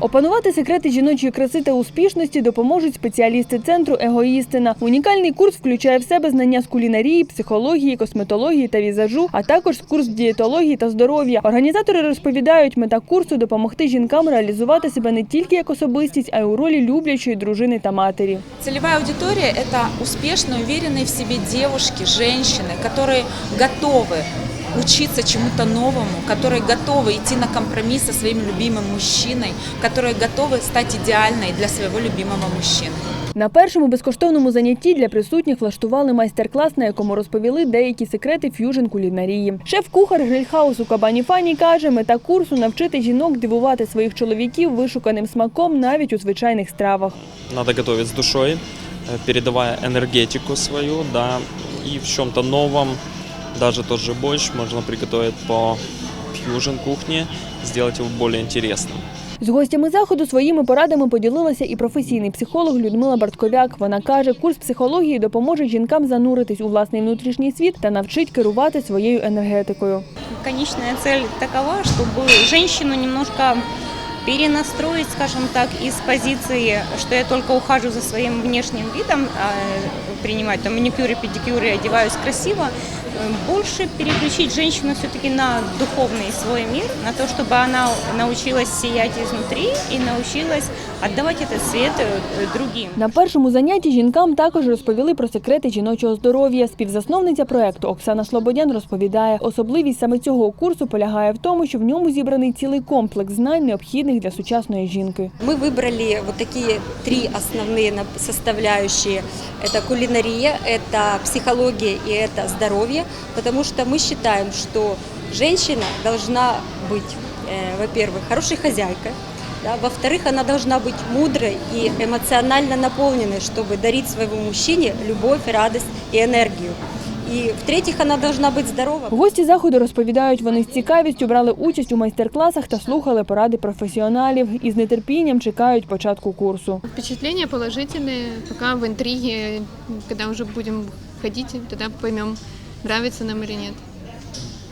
Опанувати секрети жіночої краси та успішності допоможуть спеціалісти центру Егоїстина. Унікальний курс включає в себе знання з кулінарії, психології, косметології та візажу, а також курс дієтології та здоров'я. Організатори розповідають, мета курсу допомогти жінкам реалізувати себе не тільки як особистість, а й у ролі люблячої дружини та матері. Целевая аудитория – это успешные, уверенные в себе девушки, женщины, которые готовы учиться чему-то новому, которые готовы идти на компромисс со своим любимым мужчиной, которые готовы стать идеальной для своего любимого мужчины. На першому безкоштовному занятті для присутніх влаштували майстер-клас, на якому розповіли деякі секрети ф'южн кулінарії. Шеф-кухар грильхаусу Кабані Фані каже, мета курсу навчити жінок дивувати своїх чоловіків вишуканим смаком навіть у звичайних стравах. Надо готовить с душой, э, передавая энергетику свою, да, и в чем-то новом, даже тот же борщ можно приготовить по фьюжн кухне, сделать его более интересным. З гостями заходу своїми порадами поділилася і професійний психолог Людмила Бартковяк. Вона каже, курс психології допоможе жінкам зануритись у власний внутрішній світ та навчить керувати своєю енергетикою. Конечная цель такова, чтобы женщину немножко перенастроить, скажем так, из позиции, что я только ухожу за своим внешним видом, а, принимать там маникюр и педикюр и одеваюсь красиво, э, больше переключить женщину все-таки на духовный свой мир, на то, чтобы она научилась сиять изнутри и научилась отдавать этот свет э, другим. На першому занятті жінкам також розповіли про секрети жіночого здоров'я. Співзасновниця проекту Оксана Слободян розповідає, особливість саме цього курсу полягає в тому, що в ньому зібраний цілий комплекс знань, необхідних для сучасної жінки. Мы выбрали вот такие три основные нап- составляющие. Это кулинария, это психология и это здоровье, потому что мы считаем, что женщина должна быть, э, во-первых, хорошей хозяйкой, да, во-вторых, она должна быть мудрой и эмоционально наполненной, чтобы дарить своему мужчине любовь, радость и энергию. И в-третьих, она должна быть здорова. Гості заходу розповідають, вони з цікавістю брали участь у майстер-класах та слухали поради професіоналів і з нетерпінням чекають початку курсу. Впечатления положительные, пока в интриге, когда уже будем ходить, тогда поймем, нравится нам или нет.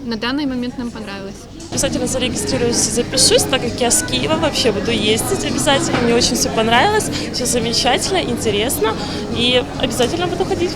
На данный момент нам понравилось. Обязательно зарегистрируюсь, запишусь, так как я с Киева вообще буду ездить обязательно. Мне очень все понравилось, все замечательно, интересно и обязательно буду ходить.